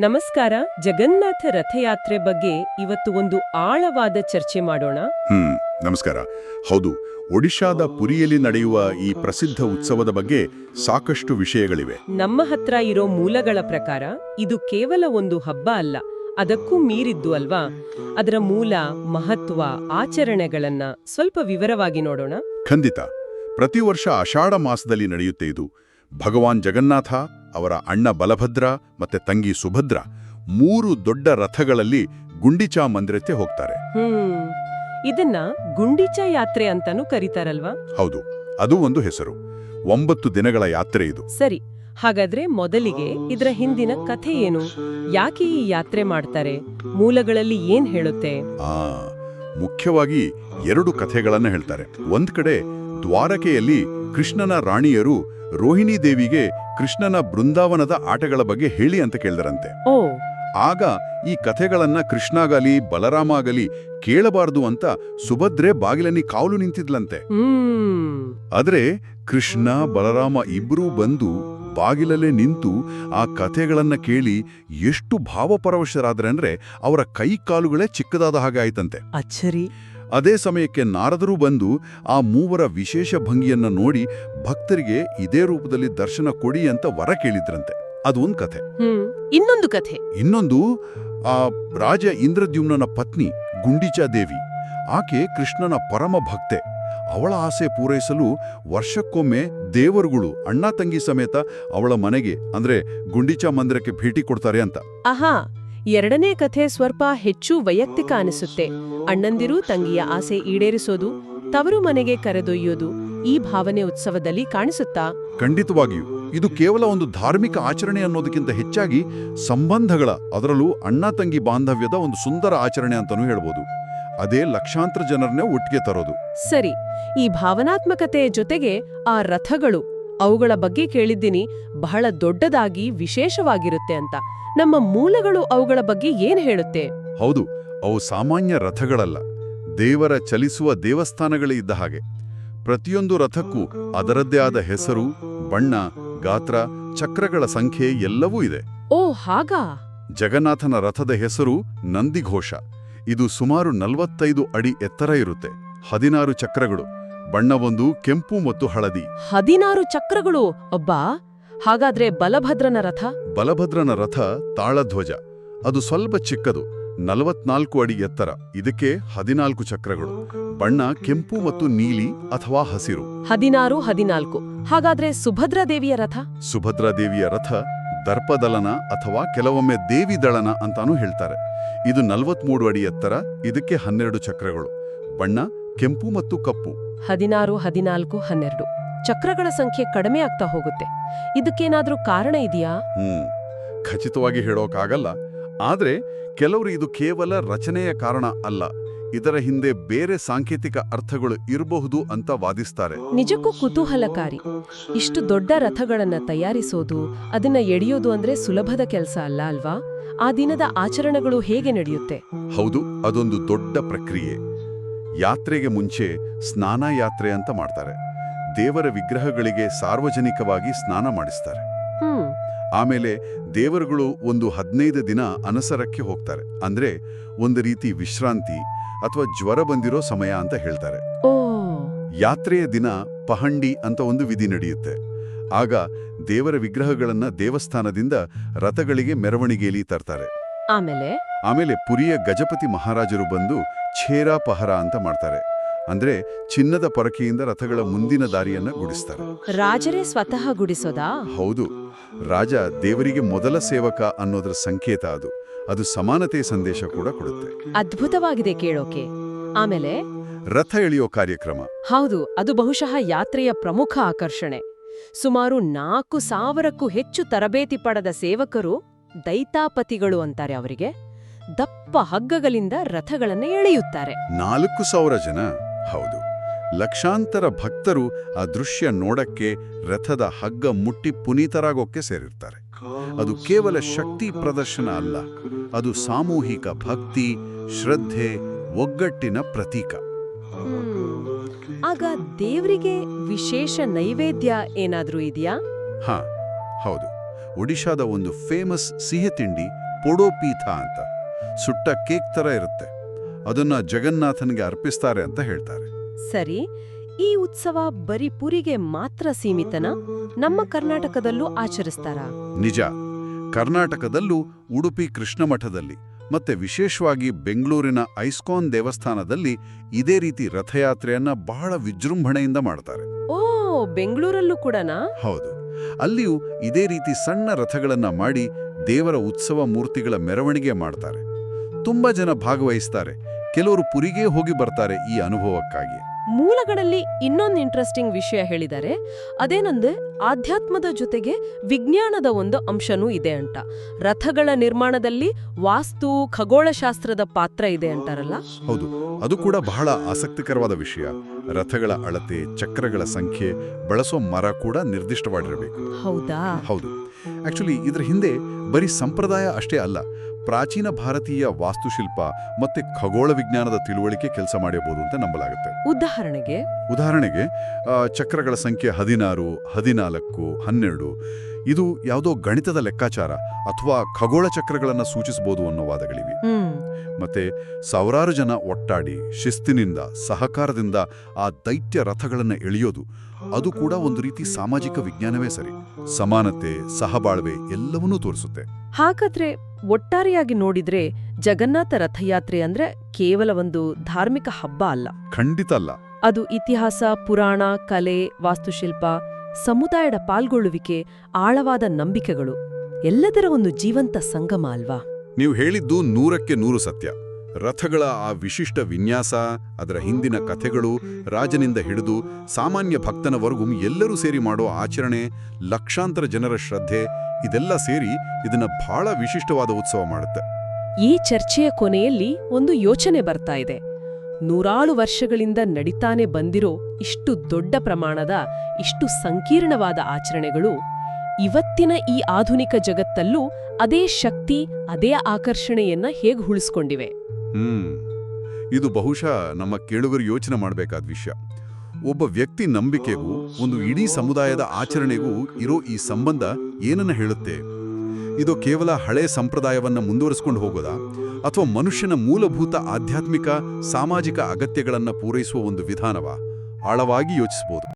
ನಮಸ್ಕಾರ ಜಗನ್ನಾಥ ರಥಯಾತ್ರೆ ಬಗ್ಗೆ ಇವತ್ತು ಒಂದು ಆಳವಾದ ಚರ್ಚೆ ಮಾಡೋಣ. ಹ್ಮ್ ನಮಸ್ಕಾರ. ಹೌದು ಒಡಿಶಾದ ಪುರಿಯಲ್ಲಿ ನಡೆಯುವ ಈ ಪ್ರಸಿದ್ಧ ಉತ್ಸವದ ಬಗ್ಗೆ ಸಾಕಷ್ಟು ವಿಷಯಗಳಿವೆ. ನಮ್ಮ ಹತ್ರ ಇರೋ ಮೂಲಗಳ ಪ್ರಕಾರ ಇದು ಕೇವಲ ಒಂದು ಹಬ್ಬ ಅಲ್ಲ ಅದಕ್ಕೂ ಮೀರಿದ್ದು ಅಲ್ವಾ? ಅದರ ಮೂಲ ಮಹತ್ವ ಆಚರಣೆಗಳನ್ನ ಸ್ವಲ್ಪ ವಿವರವಾಗಿ ನೋಡೋಣ. ಖಂಡಿತ. ಪ್ರತಿ ವರ್ಷ ಆಷಾಢ ಮಾಸದಲ್ಲಿ ನಡೆಯುತ್ತೆ ಇದು. ಭಗವಾನ್ ಜಗನ್ನಾಥ ಅವರ ಅಣ್ಣ ಬಲಭದ್ರ ಮತ್ತೆ ತಂಗಿ ಸುಭದ್ರ ಮೂರು ದೊಡ್ಡ ರಥಗಳಲ್ಲಿ ಗುಂಡಿಚಾ ಮಂದಿರಕ್ಕೆ ಹೋಗ್ತಾರೆ. ಇದನ್ನ ಗುಂಡಿಚಾ ಯಾತ್ರೆ ಅಂತಾನೂ ಕರೀತಾರಲ್ವಾ? ಹೌದು ಅದು ಒಂದು ಹೆಸರು. ಒಂಬತ್ತು ದಿನಗಳ ಯಾತ್ರೆ ಇದು. ಸರಿ ಹಾಗಾದ್ರೆ ಮೊದಲಿಗೆ ಇದರ ಹಿಂದಿನ ಕಥೆ ಏನು? ಯಾಕೆ ಈ ಯಾತ್ರೆ ಮಾಡ್ತಾರೆ? ಮೂಲಗಳಲ್ಲಿ ಏನ್ ಹೇಳುತ್ತೆ? ಆ ಮುಖ್ಯವಾಗಿ ಎರಡು ಕಥೆಗಳನ್ನ ಹೇಳ್ತಾರೆ. ಒಂದ್ ಕಡೆ ದ್ವಾರಕೆಯಲ್ಲಿ ಕೃಷ್ಣನ ರಾಣಿಯರು ರೋಹಿಣಿ ದೇವಿಗೆ ಕೃಷ್ಣನ ಬೃಂದಾವನದ ಆಟಗಳ ಬಗ್ಗೆ ಹೇಳಿ ಅಂತ ಕೇಳಿದರಂತೆ. ಆಗ ಈ ಕಥೆಗಳನ್ನ ಕೃಷ್ಣಾಗಲಿ ಬಲರಾಮ ಆಗಲಿ ಕೇಳಬಾರದು ಅಂತ ಸುಭದ್ರೆ ಬಾಗಿಲನಿ ಕಾವಲು ನಿಂತಿದ್ಲಂತೆ. ಆದ್ರೆ ಕೃಷ್ಣ ಬಲರಾಮ ಇಬ್ಬರೂ ಬಂದು ಬಾಗಿಲಲ್ಲೇ ನಿಂತು ಆ ಕಥೆಗಳನ್ನ ಕೇಳಿ ಎಷ್ಟು ಭಾವಪರವಶರಾದ್ರೆ ಅಂದ್ರೆ ಅವರ ಕೈ ಕಾಲುಗಳೇ ಚಿಕ್ಕದಾದ ಹಾಗೆ ಆಯ್ತಂತೆ. ಅಚ್ಚರಿ. ಅದೇ ಸಮಯಕ್ಕೆ ನಾರದರು ಬಂದು ಆ ಮೂವರ ವಿಶೇಷ ಭಂಗಿಯನ್ನ ನೋಡಿ ಭಕ್ತರಿಗೆ ಇದೇ ರೂಪದಲ್ಲಿ ದರ್ಶನ ಕೊಡಿ ಅಂತ ವರ ಕೇಳಿದ್ರಂತೆ. ಅದೊಂದು ಕಥೆ. ಇನ್ನೊಂದು ಕಥೆ. ಇನ್ನೊಂದು ಆ ರಾಜ ಇಂದ್ರದ್ಯುಮ್ನ ಪತ್ನಿ ಗುಂಡಿಚಾ ದೇವಿ. ಆಕೆ ಕೃಷ್ಣನ ಪರಮ ಭಕ್ತೆ. ಅವಳ ಆಸೆ ಪೂರೈಸಲು ವರ್ಷಕ್ಕೊಮ್ಮೆ ದೇವರುಗಳು ಅಣ್ಣ ತಂಗಿ ಸಮೇತ ಅವಳ ಮನೆಗೆ ಅಂದ್ರೆ ಗುಂಡಿಚಾ ಮಂದಿರಕ್ಕೆ ಭೇಟಿ ಕೊಡ್ತಾರೆ ಅಂತ. ಆಹಾ ಎರಡನೇ ಕಥೆ ಸ್ವಲ್ಪ ಹೆಚ್ಚು ವೈಯಕ್ತಿಕ ಅನಿಸುತ್ತೆ. ಅಣ್ಣಂದಿರು ತಂಗಿಯ ಆಸೆ ಈಡೇರಿಸೋದು ತವರು ಮನೆಗೆ ಕರೆದೊಯ್ಯೋದು ಈ ಭಾವನೆ ಉತ್ಸವದಲ್ಲಿ ಕಾಣಿಸುತ್ತಾ? ಖಂಡಿತವಾಗಿಯೂ. ಇದು ಕೇವಲ ಒಂದು ಧಾರ್ಮಿಕ ಆಚರಣೆ ಅನ್ನೋದಕ್ಕಿಂತ ಹೆಚ್ಚಾಗಿ ಸಂಬಂಧಗಳ ಅದರಲ್ಲೂ ಅಣ್ಣ ತಂಗಿ ಬಾಂಧವ್ಯದ ಒಂದು ಸುಂದರ ಆಚರಣೆ ಅಂತಾನೂ ಹೇಳ್ಬೋದು. ಅದೇ ಲಕ್ಷಾಂತರ ಜನರನ್ನೇ ಒಟ್ಟಿಗೆ ತರೋದು. ಸರಿ ಈ ಭಾವನಾತ್ಮಕತೆಯ ಜೊತೆಗೆ ಆ ರಥಗಳು ಅವುಗಳ ಬಗ್ಗೆ ಕೇಳಿದ್ದೀನಿ. ಬಹಳ ದೊಡ್ಡದಾಗಿ ವಿಶೇಷವಾಗಿರುತ್ತೆ ಅಂತ. ನಮ್ಮ ಮೂಲಗಳು ಅವುಗಳ ಬಗ್ಗೆ ಏನ್ ಹೇಳುತ್ತೆ? ಹೌದು ಅವು ಸಾಮಾನ್ಯ ರಥಗಳಲ್ಲ. ದೇವರ ಚಲಿಸುವ ದೇವಸ್ಥಾನಗಳೇ ಇದ್ದ ಹಾಗೆ. ಪ್ರತಿಯೊಂದು ರಥಕ್ಕೂ ಅದರದ್ದೇ ಆದ ಹೆಸರು ಬಣ್ಣ ಗಾತ್ರ ಚಕ್ರಗಳ ಸಂಖ್ಯೆ ಎಲ್ಲವೂ ಇದೆ. ಓ ಹಾಗಾ? ಜಗನ್ನಾಥನ ರಥದ ಹೆಸರು ನಂದಿಘೋಷ. ಇದು ಸುಮಾರು ನಲವತ್ತೈದು ಅಡಿ ಎತ್ತರ ಇರುತ್ತೆ. ಹದಿನಾರು ಚಕ್ರಗಳು. ಬಣ್ಣವೊಂದು ಕೆಂಪು ಮತ್ತು ಹಳದಿ. ಹದಿನಾರು ಚಕ್ರಗಳು ಅಬ್ಬಾ! ಹಾಗಾದ್ರೆ ಬಲಭದ್ರನ ರಥ? ಬಲಭದ್ರನ ರಥ ತಾಳಧ್ವಜ. ಅದು ಸ್ವಲ್ಪ ಚಿಕ್ಕದು ನಲವತ್ನಾಲ್ಕು ಅಡಿ ಎತ್ತರ. ಇದಕ್ಕೆ ಹದಿನಾಲ್ಕು ಚಕ್ರಗಳು. ಬಣ್ಣ ಕೆಂಪು ಮತ್ತು ನೀಲಿ ಅಥವಾ ಹಸಿರು. ಹದಿನಾರು ಹದಿನಾಲ್ಕು. ಹಾಗಾದ್ರೆ ಸುಭದ್ರಾ ದೇವಿಯ ರಥ? ಸುಭದ್ರಾದೇವಿಯ ರಥ ದರ್ಪದಲನ ಅಥವಾ ಕೆಲವೊಮ್ಮೆ ದೇವಿ ದಳನ ಅಂತಾನೂ ಹೇಳ್ತಾರೆ. ಇದು ನಲವತ್ಮೂರು ಅಡಿ ಎತ್ತರ ಇದಕ್ಕೆ ಹನ್ನೆರಡು ಚಕ್ರಗಳು. ಬಣ್ಣ ಕೆಂಪು ಮತ್ತು ಕಪ್ಪು. ಹದಿನಾರು ಹದಿನಾಲ್ಕು ಹನ್ನೆರಡು. ಚಕ್ರಗಳ ಸಂಖ್ಯೆ ಕಡಿಮೆ ಆಗ್ತಾ ಹೋಗುತ್ತೆ. ಇದಕ್ಕೇನಾದ್ರೂ ಕಾರಣ ಇದೆಯಾ? ಹ್ಮ್. ಖಚಿತವಾಗಿ ಹೇಳೋಕ್ಕಾಗಲ್ಲ ಆದ್ರೆ ಕೆಲವರು ಇದು ಕೇವಲ ರಚನೆಯ ಕಾರಣ ಅಲ್ಲ. ಇದರ ಹಿಂದೆ ಬೇರೆ ಸಾಂಕೇತಿಕ ಅರ್ಥಗಳು ಇರಬಹುದು ಅಂತ ವಾದಿಸ್ತಾರೆ. ನಿಜಕ್ಕೂ ಕುತೂಹಲಕಾರಿ. ಇಷ್ಟು ದೊಡ್ಡ ರಥಗಳನ್ನ ತಯಾರಿಸೋದು ಅದನ್ನ ಎಳೆಯೋದು ಅಂದ್ರೆ ಸುಲಭದ ಕೆಲಸ ಅಲ್ಲ ಅಲ್ವಾ? ಆ ದಿನದ ಆಚರಣೆಗಳು ಹೇಗೆ ನಡೆಯುತ್ತೆ? ಹೌದು ಅದೊಂದು ದೊಡ್ಡ ಪ್ರಕ್ರಿಯೆ. ಯಾತ್ರೆಗೆ ಮುಂಚೆ ಸ್ನಾನ ಯಾತ್ರೆ ಅಂತ ಮಾಡ್ತಾರೆ. ದೇವರ ವಿಗ್ರಹಗಳಿಗೆ ಸಾರ್ವಜನಿಕವಾಗಿ ಸ್ನಾನ ಮಾಡಿಸ್ತಾರೆ. ಆಮೇಲೆ ದೇವರುಗಳು ಒಂದು ಹದಿನೈದು ದಿನ ಅನಸರಕ್ಕೆ ಹೋಗ್ತಾರೆ. ಅಂದ್ರೆ ಒಂದು ರೀತಿ ವಿಶ್ರಾಂತಿ ಅಥವಾ ಜ್ವರ ಬಂದಿರೋ ಸಮಯ ಅಂತ ಹೇಳ್ತಾರೆ. ಯಾತ್ರೆಯ ದಿನ ಪಹಂಡಿ ಅಂತ ಒಂದು ವಿಧಿ ನಡೆಯುತ್ತೆ. ಆಗ ದೇವರ ವಿಗ್ರಹಗಳನ್ನ ದೇವಸ್ಥಾನದಿಂದ ರಥಗಳಿಗೆ ಮೆರವಣಿಗೆಯಲ್ಲಿ ತರ್ತಾರೆ. ಆಮೇಲೆ? ಆಮೇಲೆ ಪುರಿಯ ಗಜಪತಿ ಮಹಾರಾಜರು ಬಂದು ಛೇರಾ ಪಹರ ಅಂತ ಮಾಡ್ತಾರೆ. ಅಂದ್ರೆ ಚಿನ್ನದ ಪರಕೆಯಿಂದ ರಥಗಳ ಮುಂದಿನ ದಾರಿಯನ್ನ ಗುಡಿಸ್ತಾರೆ. ರಾಜರೇ ಸ್ವತಃ ಗುಡಿಸೋದಾ? ಹೌದು. ರಾಜ ದೇವರಿಗೆ ಮೊದಲ ಸೇವಕ ಅನ್ನೋದ್ರ ಸಂಕೇತ ಅದು. ಅದು ಸಮಾನತೆ ಸಂದೇಶ ಕೂಡ ಕೊಡುತ್ತೆ. ಅದ್ಭುತವಾಗಿದೆ ಕೇಳೋಕೆ. ಆಮೇಲೆ? ರಥ ಎಳೆಯೋ ಕಾರ್ಯಕ್ರಮ. ಹೌದು ಅದು ಬಹುಶಃ ಯಾತ್ರೆಯ ಪ್ರಮುಖ ಆಕರ್ಷಣೆ. ಸುಮಾರು ನಾಲ್ಕು ಸಾವಿರಕ್ಕೂ ಹೆಚ್ಚು ತರಬೇತಿ ಪಡೆದ ಸೇವಕರು ದೈತಾಪತಿಗಳು ಅಂತಾರೆ ಅವರಿಗೆ. ದಪ್ಪ ಹಗ್ಗಗಳಿಂದ ರಥಗಳನ್ನು ಎಳೆಯುತ್ತಾರೆ. ನಾಲ್ಕು ಸಾವಿರ ಜನ? ಹೌದು. ಲಕ್ಷಾಂತರ ಭಕ್ತರು ಆ ದೃಶ್ಯ ನೋಡಕ್ಕೆ ರಥದ ಹಗ್ಗ ಮುಟ್ಟಿ ಪುನೀತರಾಗೋಕ್ಕೆ ಸೇರಿರ್ತಾರೆ. ಅದು ಕೇವಲ ಶಕ್ತಿ ಪ್ರದರ್ಶನ ಅಲ್ಲ ಅದು ಸಾಮೂಹಿಕ ಭಕ್ತಿ ಶ್ರದ್ಧೆ ಒಗ್ಗಟ್ಟಿನ ಪ್ರತೀಕ. ಆಗ ದೇವರಿಗೆ ವಿಶೇಷ ನೈವೇದ್ಯ ಏನಾದ್ರೂ ಇದೆಯಾ? ಹಾ ಹೌದು. ಒಡಿಶಾದ ಒಂದು ಫೇಮಸ್ ಸಿಹಿ ತಿಂಡಿ ಪೊಡೋಪೀಥ ಅಂತ. ಸುಟ್ಟ ಕೇಕ್ ಥರ ಇರುತ್ತೆ. ಅದನ್ನ ಜಗನ್ನಾಥನಿಗೆ ಅರ್ಪಿಸ್ತಾರೆ ಅಂತ ಹೇಳ್ತಾರೆ. ಸರಿ ಈ ಉತ್ಸವ ಬರೀ ಪುರಿಗೆ ಮಾತ್ರ ಸೀಮಿತನ? ನಮ್ಮ ಕರ್ನಾಟಕದಲ್ಲೂ ಆಚರಿಸ್ತಾರಾ? ನಿಜ. ಕರ್ನಾಟಕದಲ್ಲೂ ಉಡುಪಿ ಕೃಷ್ಣ ಮಠದಲ್ಲಿ ಮತ್ತೆ ವಿಶೇಷವಾಗಿ ಬೆಂಗಳೂರಿನ ಐಸ್ಕಾನ್ ದೇವಸ್ಥಾನದಲ್ಲಿ ಇದೇ ರೀತಿ ರಥಯಾತ್ರೆಯನ್ನ ಬಹಳ ವಿಜೃಂಭಣೆಯಿಂದ ಮಾಡ್ತಾರೆ. ಓ ಬೆಂಗಳೂರಲ್ಲೂ ಕೂಡನಾ? ಹೌದು. ಅಲ್ಲಿಯೂ ಇದೇ ರೀತಿ ಸಣ್ಣ ರಥಗಳನ್ನ ಮಾಡಿ ದೇವರ ಉತ್ಸವ ಮೂರ್ತಿಗಳ ಮೆರವಣಿಗೆ ಮಾಡ್ತಾರೆ. ತುಂಬಾ ಜನ ಭಾಗವಹಿಸ್ತಾರೆ. ಕೆಲವರು ಪುರಿಗೇ ಹೋಗಿ ಬರ್ತಾರೆ ಈ ಅನುಭವಕ್ಕಾಗಿ. ಮೂಲಗಳಲ್ಲಿ ಇನ್ನೊಂದು ಇಂಟ್ರೆಸ್ಟಿಂಗ್ ವಿಷಯ ಹೇಳಿದ್ದಾರೆ ಅದೇನಂದ್ರೆ ಆಧ್ಯಾತ್ಮದ ಜೊತೆಗೆ ವಿಜ್ಞಾನದ ಒಂದು ಅಂಶನೂ ಇದೆ ಅಂತ. ರಥಗಳ ನಿರ್ಮಾಣದಲ್ಲಿ ವಾಸ್ತು ಖಗೋಳಶಾಸ್ತ್ರದ ಪಾತ್ರ ಇದೆ ಅಂತಾರಲ್ಲ? ಹೌದು ಅದು ಕೂಡ ಬಹಳ ಆಸಕ್ತಿಕರವಾದ ವಿಷಯ. ರಥಗಳ ಅಳತೆ ಚಕ್ರಗಳ ಸಂಖ್ಯೆ ಬಳಸೋ ಮರ ಕೂಡ ನಿರ್ದಿಷ್ಟವಾಗಿರಬೇಕು. ಹೌದಾ? ಹೌದು. ಆಕ್ಚುಲಿ ಇದರ ಹಿಂದೆ ಬರೀ ಸಂಪ್ರದಾಯ ಅಷ್ಟೇ ಅಲ್ಲ ಪ್ರಾಚೀನ ಭಾರತೀಯ ವಾಸ್ತುಶಿಲ್ಪ ಮತ್ತೆ ಖಗೋಳ ವಿಜ್ಞಾನದ ತಿಳುವಳಿಕೆ ಕೆಲಸ ಮಾಡಬಹುದು ಅಂತ ನಂಬಲಾಗುತ್ತೆ. ಉದಾಹರಣೆಗೆ? ಉದಾಹರಣೆಗೆ ಚಕ್ರಗಳ ಸಂಖ್ಯೆ ಹದಿನಾರು ಹದಿನಾಲ್ಕು ಹನ್ನೆರಡು ಇದು ಯಾವುದೋ ಗಣಿತದ ಲೆಕ್ಕಾಚಾರ ಅಥವಾ ಖಗೋಳ ಚಕ್ರಗಳನ್ನು ಸೂಚಿಸಬಹುದು ಅನ್ನೋ ವಾದಗಳಿವೆ. ಮತ್ತೆ ಸಾವಿರಾರು ಜನ ಒಟ್ಟಾಡಿ ಶಿಸ್ತಿನಿಂದ ಸಹಕಾರದಿಂದ ಆ ದೈತ್ಯ ರಥಗಳನ್ನು ಎಳೆಯೋದು ಅದು ಕೂಡ ಒಂದು ರೀತಿ ಸಾಮಾಜಿಕ ವಿಜ್ಞಾನವೇ ಸರಿ. ಸಮಾನತೆ ಸಹಬಾಳ್ವೆ ಎಲ್ಲವನ್ನೂ ತೋರಿಸುತ್ತೆ. ಹಾಗಾದ್ರೆ ಒಟ್ಟಾರೆಯಾಗಿ ನೋಡಿದ್ರೆ ಜಗನ್ನಾಥ ರಥಯಾತ್ರೆ ಅಂದ್ರೆ ಕೇವಲ ಒಂದು ಧಾರ್ಮಿಕ ಹಬ್ಬ ಅಲ್ಲ. ಖಂಡಿತ ಅಲ್ಲ. ಅದು ಇತಿಹಾಸ ಪುರಾಣ ಕಲೆ ವಾಸ್ತುಶಿಲ್ಪ ಸಮುದಾಯದ ಪಾಲ್ಗೊಳ್ಳುವಿಕೆ ಆಳವಾದ ನಂಬಿಕೆಗಳು ಎಲ್ಲದರ ಒಂದು ಜೀವಂತ ಸಂಗಮ ಅಲ್ವಾ? ನೀವು ಹೇಳಿದ್ದು ನೂರಕ್ಕೆ ನೂರು ಸತ್ಯ. ರಥಗಳ ಆ ವಿಶಿಷ್ಟ ವಿನ್ಯಾಸ, ಅದರ ಹಿಂದಿನ ಕಥೆಗಳು ರಾಜನಿಂದ ಹಿಡಿದು ಸಾಮಾನ್ಯ ಭಕ್ತನವರೆಗೂ ಎಲ್ಲರೂ ಸೇರಿ ಮಾಡೋ ಆಚರಣೆ, ಲಕ್ಷಾಂತರ ಜನರ ಶ್ರದ್ಧೆ, ಇದೆಲ್ಲ ಸೇರಿ ಇದನ್ನ ಬಹಳ ವಿಶಿಷ್ಟವಾದ ಉತ್ಸವ ಮಾಡುತ್ತೆ. ಈ ಚರ್ಚೆಯ ಕೊನೆಯಲ್ಲಿ ಒಂದು ಯೋಚನೆ ಬರ್ತಾ ಇದೆ. ನೂರಾರು ವರ್ಷಗಳಿಂದ ನಡೀತಾನೆ ಬಂದಿರೋ ಇಷ್ಟು ದೊಡ್ಡ ಪ್ರಮಾಣದ, ಇಷ್ಟು ಸಂಕೀರ್ಣವಾದ ಆಚರಣೆಗಳು, ಇವತ್ತಿನ ಈ ಆಧುನಿಕ ಜಗತ್ತಲ್ಲೂ ಅದೇ ಶಕ್ತಿ, ಅದೇ ಆಕರ್ಷಣೆಯನ್ನ ಹೇಗೆ ಉಳಿಸ್ಕೊಂಡಿವೆ? ಹ್ಮ್. ಇದು ಬಹುಶಃ ನಮ್ಮ ಕೇಳುಗರು ಯೋಚನೆ ಮಾಡಬೇಕಾದ ವಿಷಯ. ಒಬ್ಬ ವ್ಯಕ್ತಿ ನಂಬಿಕೆಗೂ, ಒಂದು ಇಡೀ ಸಮುದಾಯದ ಆಚರಣೆಗೂ ಇರೋ ಈ ಸಂಬಂಧ ಏನನ್ನ ಹೇಳುತ್ತೆ? ಇದು ಕೇವಲ ಹಳೆ ಸಂಪ್ರದಾಯವನ್ನು ಮುಂದುವರಿಸಿಕೊಂಡು ಹೋಗೋದಾ? ಅಥವಾ ಮನುಷ್ಯನ ಮೂಲಭೂತ ಆಧ್ಯಾತ್ಮಿಕ, ಸಾಮಾಜಿಕ ಅಗತ್ಯಗಳನ್ನು ಪೂರೈಸುವ ಒಂದು ವಿಧಾನವಾ? ಆಳವಾಗಿ ಯೋಚಿಸಬಹುದು